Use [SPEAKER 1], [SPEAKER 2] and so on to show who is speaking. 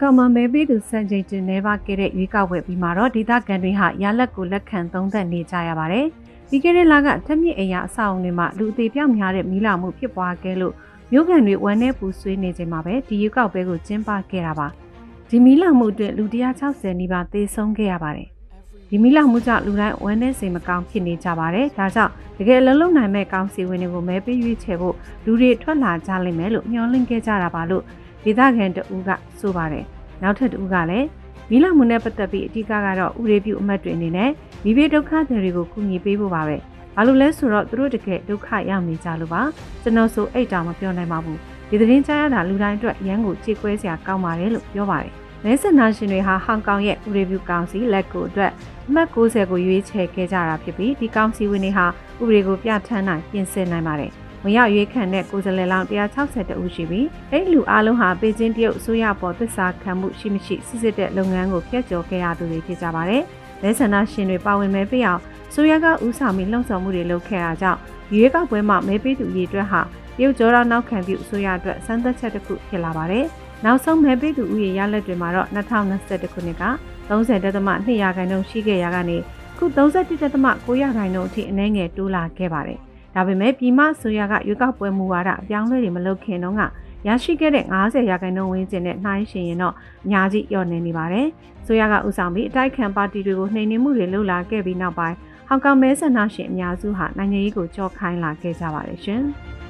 [SPEAKER 1] ကောင်မှာမဲပေးသူစံချိန်တင်နေပါခဲ့တဲ့ရွေးကောက်ပွဲပြီးမှာတော့ဒေသခံတွေဟာရလက်ကိုလက်ခံသုံးသပ်နေကြရပါတယ်။ပြီးခဲ့တဲ့လကထက်မြင့်အရာအဆောက်အုံတွေမှာလူအသေးပြောက်များတဲ့မီးလောင်မှုဖြစ်ပွားခဲ့လို့မြို့ကန်တွေဝမ်းနဲ့ပူဆွေးနေချိန်မှာပဲဒီရွေးကောက်ပွဲကိုကျင်းပခဲ့တာပါ။ဒီမီးလောင်မှုအတွက်လူ160နီးပါးသေဆုံးခဲ့ရပါတယ်။ဒီမီးလောင်မှုကြောင့်လူတိုင်းဝမ်းနဲ့စိတ်မကောင်းဖြစ်နေကြပါတယ်။ဒါကြောင့်တကယ်အလုံးလုံးနိုင်မဲ့ကောင်းစီဝင်တွေကိုမဲပေးရွေးချယ်ဖို့လူတွေထွက်လာကြလိမ့်မယ်လို့မျှော်လင့်ခဲ့ကြတာပါလို့ ဒေသခံတဦးကဆိုပါတယ်။နောက်ထပ်တဦးကလည်းမီးလောင်မှုနဲ့ပတ်သက်ပြီးအဓိကကတော့ဥရေပြုအမတ်တွေအနေနဲ့မိဘဒုက္ခတွေတွေကိုကူညီပေးဖို့ပါပဲ။ဘာလို့လဲဆိုတော့သူတို့တကယ်ဒုက္ခရောက်နေကြလို့ပါ။ကျွန်တော်ဆိုအိတ်တောင်မပြောနိုင်ပါဘူး။ဒီသတင်းကြားရတာလူတိုင်းအတွက်ရန်ကိုကြေကွဲစရာကောင်းပါတယ်လို့ပြောပါတယ်။မဲဆန္ဒရှင်တွေဟာဟောင်ကောင်ရဲ့ဥရေပြုကောင်စီလက်ကိုအတွက်အမှတ်60ကိုရွေးချယ်ခဲ့ကြတာဖြစ်ပြီးဒီကောင်စီဝင်တွေဟာဥပဒေကိုပြဋ္ဌာန်းနိုင်ပြင်ဆင်နိုင်ပါတယ်။ ဝင်ရောက်ရွေးခံတဲ့ကိုယ်စားလှယ်လောင်း160ဦးရှိပြီးအဲ့လူအားလုံးဟာပေကျင်းတရုတ်အစိုးရပေါ်သစ္စာခံမှုရှိမရှိစစ်စစ်တဲ့လုပ်ငန်းကိုဖျက်ကျော်ခဲ့ရသူတွေဖြစ်ကြပါတယ်။လက်ဆန္ဒရှင်တွေပါဝင်မဲ့ပြအောင်ဆိုရကဥဆောင်ပြီးလှုံ့ဆော်မှုတွေလုပ်ခဲ့တာကြောင့်ရွေးကောက်ပွဲမှာမဲပေးသူရေးအတွက်ဟာတရုတ်ကျော်တော်နောက်ခံပြုအစိုးရအတွက်စမ်းသပ်ချက်တစ်ခုဖြစ်လာပါတယ်။နောက်ဆုံးမဲပေးသူဥယျာရလက်တွေမှာတော့2021ခုနှစ်က30.2ရာခိုင်နှုန်းရှိခဲ့ရာကနေခု31.9ရာခိုင်နှုန်းအထိအနည်းငယ်တိုးလာခဲ့ပါတယ်။ ဒါပေမဲ့ပြည်မဆိုရကရွေးကောက်ပွဲမူဝါဒအပြောင်းလဲတွေမလုပ်ခင်တော့ကရရှိခဲ့တဲ့90ရာခိုင်နှုန်းဝန်းကျင်နဲ့နှိုင်းယှဉ်ရင်တော့အများကြီးလျော့နေနေပါတယ်။ဆိုရကဥဆောင်ပြီးအတိုက်ခံပါတီတွေကိုနှိမ်နင်းမှုတွေလှုပ်လာခဲ့ပြီးနောက်ပိုင်းဟောင်ကောင်မဲဆန္ဒရှင်အများစုဟာနိုင်ငံရေးကိုကြောက်ခိုင်းလာခဲ့ကြပါတယ်ရှင်။